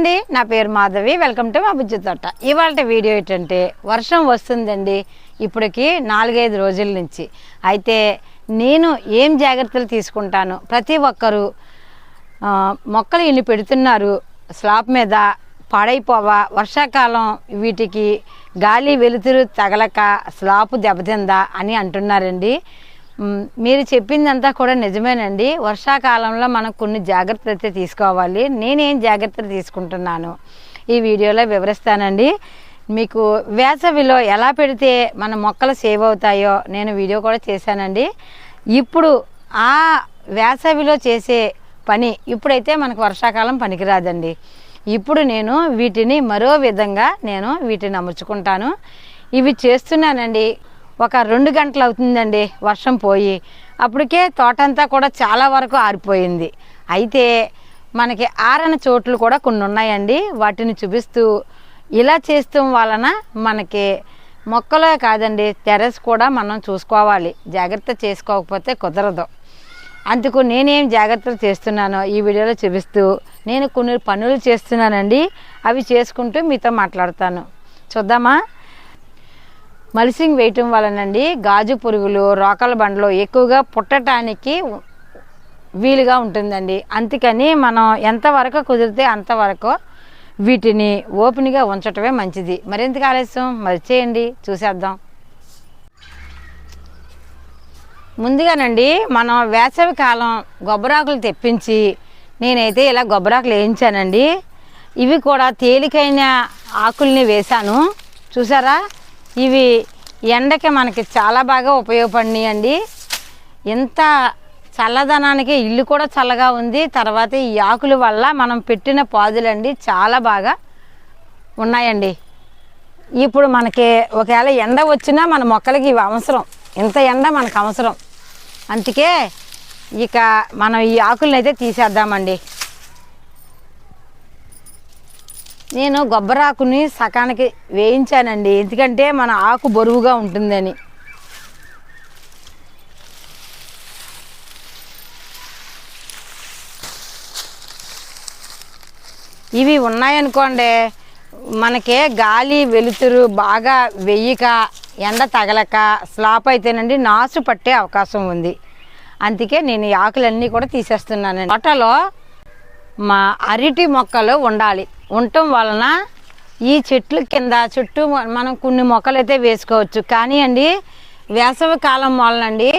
అండి నా పేరు మాధవి. వెల్కమ్ టు మా బుజ్జి తోట. ఇవాళ వీడియో ఏంటంటే వర్షం వస్తుందండి ఇప్పటికి నాలుగైదు రోజుల నుంచి. అయితే నేను ఏం జాగ్రత్తలు తీసుకుంటాను? ప్రతి ఒక్కరూ మొక్కలు ఇన్ని పెడుతున్నారు స్లాబ్ మీద పాడైపోవా వర్షాకాలం వీటికి గాలి వెలుతురు తగలక స్లాపు దెబ్బతిందా అని అంటున్నారండి. మీరు చెప్పిందంతా కూడా నిజమేనండి. వర్షాకాలంలో మనం కొన్ని జాగ్రత్తలు అయితే తీసుకోవాలి. నేనేం జాగ్రత్తలు తీసుకుంటున్నాను? ఈ వీడియోలో వివరిస్తానండి. మీకు వేసవిలో ఎలా పెడితే మన మొక్కలు సేవ్ అవుతాయో నేను వీడియో కూడా చేశానండి. ఇప్పుడు ఆ వేసవిలో చేసే పని ఇప్పుడైతే మనకు వర్షాకాలం పనికిరాదండి. ఇప్పుడు నేను వీటిని మరో విధంగా నేను వీటిని అమర్చుకుంటాను. ఇవి చేస్తున్నానండి. ఒక రెండు గంటలు అవుతుందండి వర్షం పోయి. అప్పటికే తోటంతా కూడా చాలా వరకు ఆరిపోయింది. అయితే మనకి ఆరని చోట్లు కూడా కొన్ని ఉన్నాయండి. వాటిని చూపిస్తూ ఇలా చేస్తాం వలన మనకి మొక్కలే కాదండి టెర్రస్ కూడా మనం చూసుకోవాలి. జాగ్రత్త చేసుకోకపోతే కుదరదు. అందుకు నేనేం జాగ్రత్తలు చేస్తున్నానో ఈ వీడియోలో చూపిస్తూ నేను కొన్ని పనులు చేస్తున్నానండి. అవి చేసుకుంటూ మీతో మాట్లాడతాను. చూద్దామా? మల్సింగ్ వేయటం వలనండి గాజు పురుగులు రోకల బండలు ఎక్కువగా పుట్టడానికి వీలుగా ఉంటుందండి. అందుకని మనం ఎంతవరకు కుదిరితే అంతవరకు వీటిని ఓపెన్గా ఉంచటమే మంచిది. మరింతగా ఆలస్యం? మరి చేయండి చూసేద్దాం. ముందుగానండి మనం వేసవి కాలం గొబ్బరాకులు తెప్పించి నేనైతే ఇలా గొబ్బరాకులు వేయించానండి. ఇవి కూడా తేలికైన ఆకుల్ని వేశాను. చూసారా? ఇవి ఎండకి మనకి చాలా బాగా ఉపయోగపడినాయండి. ఇంత చల్లదనానికి ఇల్లు కూడా చల్లగా ఉంది. తర్వాత ఈ ఆకుల వల్ల మనం పెట్టిన పాదులండి చాలా బాగా ఉన్నాయండి. ఇప్పుడు మనకి ఒకవేళ ఎండ వచ్చినా మన మొక్కలకి ఇవి అవసరం. ఇంత ఎండ మనకు అవసరం. అందుకే ఇక మనం ఈ ఆకులను అయితే తీసేద్దామండి. నేను గొబ్బరాకుని సకానికి వేయించానండి. ఎందుకంటే మన ఆకు బరువుగా ఉంటుందని. ఇవి ఉన్నాయనుకోండి మనకే గాలి వెలుతురు బాగా వెయ్యక ఎండ తగలక స్లాప్ అయితేనండి నాసు పట్టే అవకాశం ఉంది. అందుకే నేను ఈ ఆకులన్నీ కూడా తీసేస్తున్నానండి. తోటలో మా అరటి మొక్కలు ఉండాలి. ఉండటం వలన ఈ చెట్ల కింద చుట్టూ మనం కొన్ని మొక్కలు అయితే వేసుకోవచ్చు. కానీ అండి వేసవి కాలం వలనండి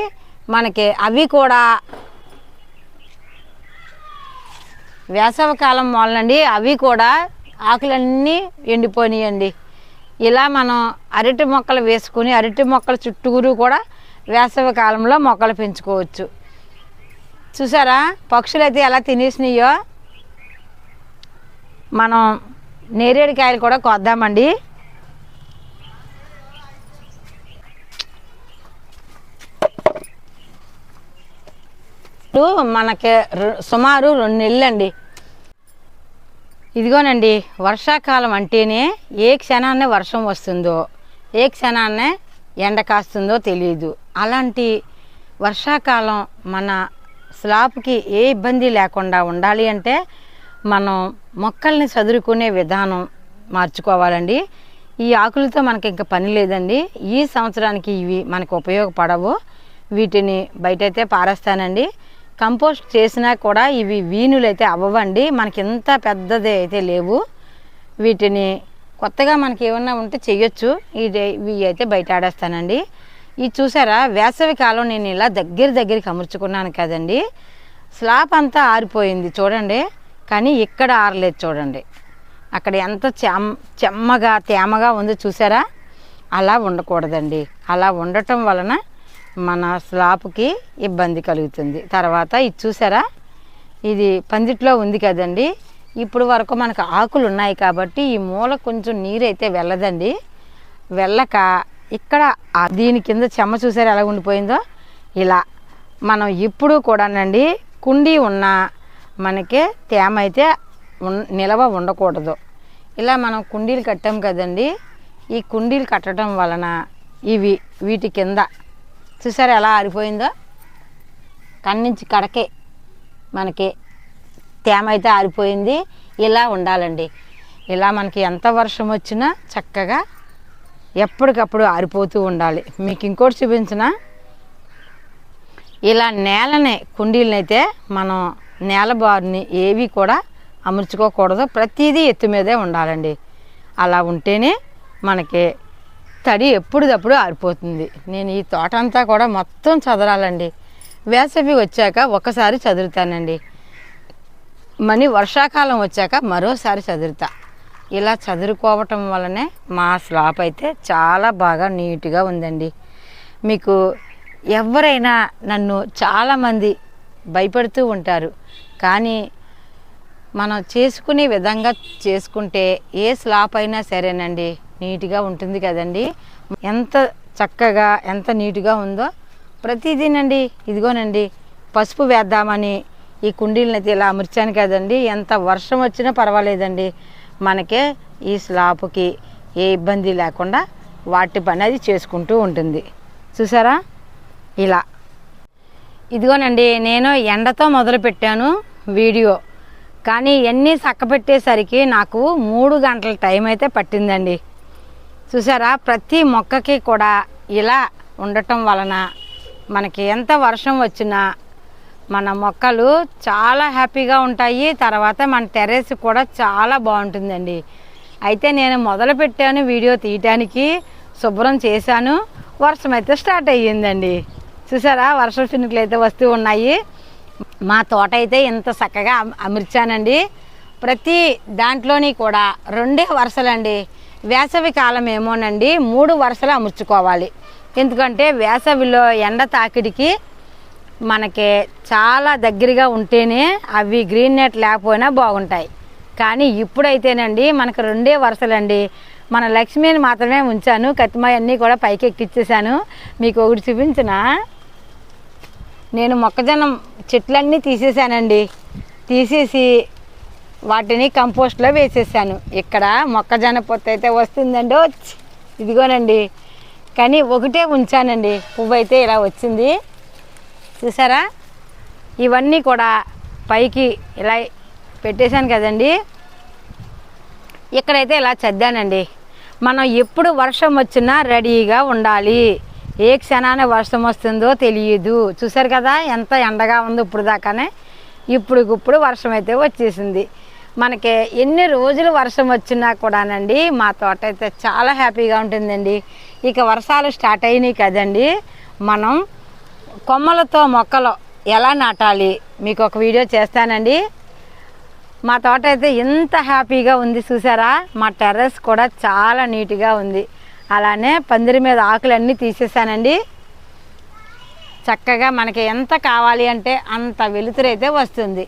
మనకి అవి కూడా వేసవి కాలం వలనండి అవి కూడా ఆకులన్నీ ఎండిపోయినాయండి. ఇలా మనం అరటి మొక్కలు వేసుకుని అరటి మొక్కల చుట్టూరు కూడా వేసవి కాలంలో మొక్కలు పెంచుకోవచ్చు. చూసారా? పక్షులు అయితే ఎలా తినేసినాయో? మనం నేరేడుకాయలు కూడా కొద్దామండి. మనకి సుమారు రెండు నెలలు అండి ఇదిగోనండి వర్షాకాలం అంటేనే ఏ క్షణాన్నే వర్షం వస్తుందో ఏ క్షణాన్నే ఎండ కాస్తుందో తెలియదు అలాంటి వర్షాకాలం మన స్లాబ్కి ఏ ఇబ్బంది లేకుండా ఉండాలి అంటే మనం మొక్కల్ని చదురుకునే విధానం మార్చుకోవాలండి. ఈ ఆకులతో మనకి ఇంకా పని లేదండి. ఈ సంవత్సరానికి ఇవి మనకు ఉపయోగపడవు. వీటిని బయటైతే పారేస్తానండి. కంపోస్ట్ చేసినా కూడా ఇవి వీణులైతే అవ్వండి అవ్వవండి. మనకి ఇంత పెద్దది అయితే లేవు. వీటిని కొత్తగా మనకి ఏమన్నా ఉంటే చేయొచ్చు ఇది ఇవి అయితే బయట ఆడేస్తానండి. ఇది చూసారా వేసవి కాలం నేను ఇలా దగ్గర దగ్గరికి అమర్చుకున్నాను కదండి. స్లాబ్ అంతా ఆరిపోయింది. చూడండి. కానీ ఇక్కడ ఆరలేదు చూడండి. అక్కడ ఎంత చెమ్ చెమ్మగా తేమగా ఉందో చూసారా? అలా ఉండకూడదండి. అలా ఉండటం వలన మన స్లాబ్కి ఇబ్బంది కలుగుతుంది. తర్వాత ఇది చూసారా? ఇది పందిట్లో ఉంది కదండి. ఇప్పుడు వరకు మనకు ఆకులు ఉన్నాయి కాబట్టి ఈ మూల కొంచెం నీరు అయితే వెళ్ళదండి. వెళ్ళక ఇక్కడ దీని కింద చెమ్మ చూసారా ఎలా ఉండిపోయిందో? ఇలా. మనం ఇప్పుడు కూడానండి కుండీ ఉన్న మనకి తేమ అయితే ఉన్- నిలవ ఉండకూడదు. ఇలా మనం కుండీలు కట్టాం కదండి ఈ కుండీలు కట్టడం వలన ఇవి వీటి కింద చూసారా ఎలా ఆరిపోయిందో? కన్నించి కడకే మనకి తేమ అయితే ఆరిపోయింది ఇలా ఉండాలండి. ఇలా మనకి ఎంత వర్షం వచ్చినా చక్కగా ఎప్పటికప్పుడు ఆరిపోతూ ఉండాలి. మీకు ఇంకోటి చూపించిన ఇలా నేలనే కుండీలనైతే మనం నేల బారుని ఏవి కూడా అమర్చుకోకూడదు. ప్రతిదీ ఎత్తు మీదే ఉండాలండి. అలా ఉంటేనే మనకి తడి ఎప్పుడుదప్పుడు ఆరిపోతుంది. నేను ఈ తోట అంతా కూడా మొత్తం చదరాలండి. వేసవి వచ్చాక ఒకసారి చదురుతానండి. మనీ వర్షాకాలం వచ్చాక మరోసారి చదురుతా. ఇలా చదురుకోవటం వల్లనే మా స్లాప్ అయితే చాలా బాగా నీట్గా ఉందండి. మీకు ఎవరైనా నన్ను చాలామంది భయపడుతూ ఉంటారు. కానీ మనం చేసుకునే విధంగా చేసుకుంటే ఏ స్లాప్ అయినా సరేనండి. నీట్గా ఉంటుంది కదండి. ఎంత చక్కగా ఎంత నీట్గా ఉందో ప్రతిదీనండి. ఇదిగోనండి పసుపు వేద్దామని ఈ కుండీలను అయితే ఇలా అమర్చాను కదండి. ఎంత వర్షం వచ్చినా పర్వాలేదండి. మనకే ఈ స్లాపుకి ఏ ఇబ్బంది లేకుండా వాటి పని అది చేసుకుంటూ ఉంటుంది. చూసారా? ఇలా. ఇదిగోనండి నేను ఎండతో మొదలుపెట్టాను వీడియో. కానీ ఎన్ని చక్కబెట్టేసరికి నాకు మూడు గంటల టైం అయితే పట్టిందండి. చూసారా ప్రతి మొక్కకి కూడా ఇలా ఉండటం వలన మనకి ఎంత వర్షం వచ్చినా మన మొక్కలు చాలా హ్యాపీగా ఉంటాయి. తర్వాత మన టెర్రస్ కూడా చాలా బాగుంటుందండి. అయితే నేను మొదలు పెట్టాను వీడియో తీయటానికి శుభ్రం చేశాను వర్షం అయితే స్టార్ట్ అయ్యిందండి. చూసారా? వర్షం చినుకులు అయితే వస్తూ ఉన్నాయి. మా తోట అయితే ఇంత చక్కగా అమర్చానండి. ప్రతి దాంట్లోని కూడా రెండే వరుసలండి. వేసవి కాలం ఏమోనండి మూడు వరుసలు అమర్చుకోవాలి. ఎందుకంటే వేసవిలో ఎండ తాకిడికి మనకి చాలా దగ్గరగా ఉంటేనే అవి గ్రీన్ నెట్ లేకపోయినా బాగుంటాయి. కానీ ఇప్పుడైతేనండి మనకు రెండే వరుసలండి. మన లక్ష్మిని మాత్రమే ఉంచాను. కత్తిమాయ అన్నీ కూడా పైకి ఎక్కిచ్చేసాను మీకు ఒకటి చూపించిన. నేను మొక్కజొన్న చెట్లన్నీ తీసేసానండి తీసేసి వాటిని కంపోస్ట్లో వేసేసాను. ఇక్కడ మొక్కజొన్న పొత్తు అయితే వస్తుందండి. వచ్చి ఇదిగోనండి. కానీ ఒకటే ఉంచానండి. పువ్వు అయితే ఇలా వచ్చింది. చూసారా? ఇవన్నీ కూడా పైకి ఇలా పెట్టేశాను కదండి. ఇక్కడైతే ఇలా చద్దానండి. మనం ఎప్పుడు వర్షం వచ్చినా రెడీగా ఉండాలి. ఏ క్షణాన వర్షం వస్తుందో తెలియదు. చూసారు కదా ఎంత ఎండగా ఉందో ఇప్పుడు దాకానే. ఇప్పుడు ఇప్పుడు వర్షం అయితే వచ్చేసింది. మనకి ఎన్ని రోజులు వర్షం వచ్చినా కూడానండి మా తోట అయితే చాలా హ్యాపీగా ఉంటుందండి. ఇక వర్షాలు స్టార్ట్ అయినాయి కదండి. మనం కొమ్మలతో మొక్కలు ఎలా నాటాలి? మీకు ఒక వీడియో చేస్తానండి. మా తోట అయితే ఎంత హ్యాపీగా ఉంది చూసారా? మా టెర్రస్ కూడా చాలా నీట్గా ఉంది. అలానే పందిరి మీద ఆకులన్నీ తీసేసానండి. చక్కగా మనకి ఎంత కావాలి అంటే అంత వెలుతురైతే వస్తుంది.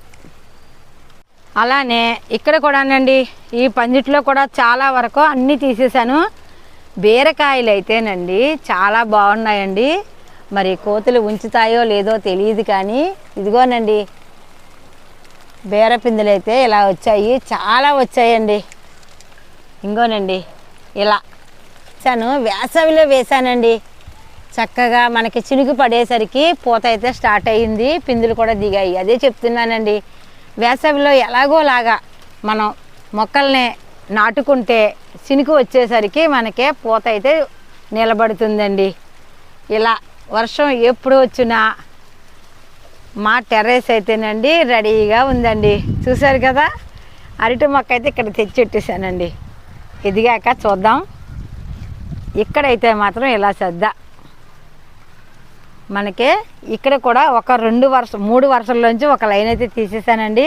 అలానే ఇక్కడ కూడానండి ఈ పందిట్లో కూడా చాలా వరకు అన్నీ తీసేసాను. బీరకాయలు అయితేనండి చాలా బాగున్నాయండి. మరి కోతులు ఉంచుతాయో లేదో తెలియదు కానీ ఇదిగోనండి బీరపిందులు అయితే ఇలా వచ్చాయి చాలా వచ్చాయండి. ఇంగోనండి ఇలా వేసాను. వేసవిలో వేసానండి. చక్కగా మనకి చినుకు పడేసరికి పూత అయితే స్టార్ట్ అయ్యింది. పిందులు కూడా దిగాయి. అదే చెప్తున్నానండి. వేసవిలో ఎలాగోలాగా మనం మొక్కల్ని నాటుకుంటే చినుకు వచ్చేసరికి మనకే పూత అయితే నిలబడుతుందండి. ఇలా వర్షం ఎప్పుడు వచ్చినా మా టెర్రస్ అయితేనండి రెడీగా ఉందండి. చూశారు కదా? అరటి మొక్క అయితే ఇక్కడ తెచ్చి పెట్టేశానండి. ఎదిగాక చూద్దాం. ఇక్కడైతే మాత్రం ఇలా సద్ద మనకి ఇక్కడ కూడా ఒక రెండు వరుస మూడు వరుసల్లోంచి ఒక లైన్ అయితే తీసేసానండి.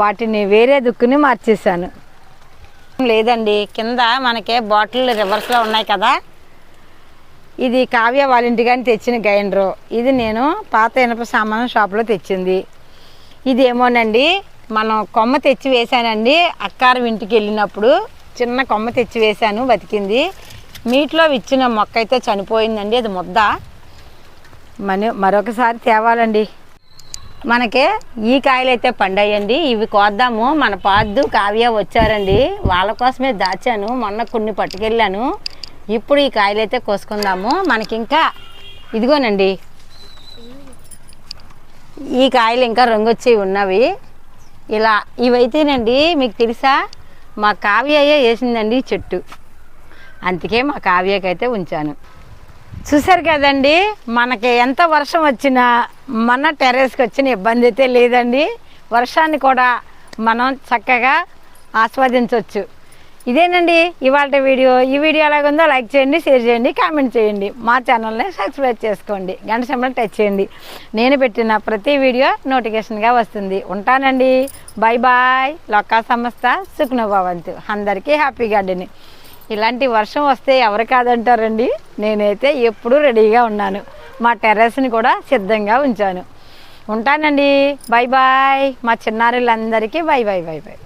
వాటిని వేరే దుక్కుని మార్చేసాను లేదండి కింద మనకి బాటిల్ రివర్స్లో ఉన్నాయి కదా. ఇది కావ్య వాళ్ళ ఇంటికాని తెచ్చిన గ్రైండరు. ఇది నేను పాత ఇనప సామాను షాప్లో తెచ్చింది. ఇది ఏమోనండి మనం కొమ్మ తెచ్చి వేసానండి అక్కారం ఇంటికి వెళ్ళినప్పుడు చిన్న కొమ్మ తెచ్చి వేశాను బతికింది. మీట్లో ఇచ్చిన మొక్క అయితే చనిపోయిందండి అది ముద్ద. మన మరొకసారి తేవాలండి. మనకి ఈ కాయలు అయితే పండాయండి ఇవి కోద్దాము. మన పాద్దు కావ్య వచ్చారండి. వాళ్ళ కోసమే దాచాను మొన్న కొన్ని పట్టుకెళ్ళాను. ఇప్పుడు ఈ కాయలు అయితే కోసుకుందాము. మనకి ఇంకా ఇదిగోనండి. ఈ కాయలు ఇంకా రంగొచ్చి ఉన్నవి. ఇలా ఇవైతేనండి మీకు తెలుసా? మా కావ్యయ్య వేసిందండి చెట్టు. అందుకే మా కావ్యకైతే ఉంచాను. చూసారు కదండి మనకి ఎంత వర్షం వచ్చినా మన టెర్రస్కి వచ్చిన ఇబ్బంది అయితే లేదండి. వర్షాన్ని కూడా మనం చక్కగా ఆస్వాదించవచ్చు. ఇదేనండి ఇవాళ వీడియో. ఈ వీడియో ఎలాగుందో లైక్ చేయండి షేర్ చేయండి కామెంట్ చేయండి. మా ఛానల్ని సబ్స్క్రైబ్ చేసుకోండి. గంట సంబంధం టచ్ చేయండి. నేను పెట్టిన ప్రతి వీడియో నోటిఫికేషన్గా వస్తుంది. ఉంటానండి. Bye bye. లొక్కా సంస్థ సుఖ్నభవంతు అందరికీ హ్యాపీ గార్డెనింగ్. ఇలాంటి వర్షం వస్తే ఎవరు కాదంటారండి? నేనైతే ఎప్పుడూ రెడీగా ఉన్నాను. మా టెర్రస్ని కూడా సిద్ధంగా ఉంచాను. ఉంటానండి. బాయ్ బాయ్ మా చిన్నారులందరికీ బాయ్ బాయ్ బాయ్ బాయ్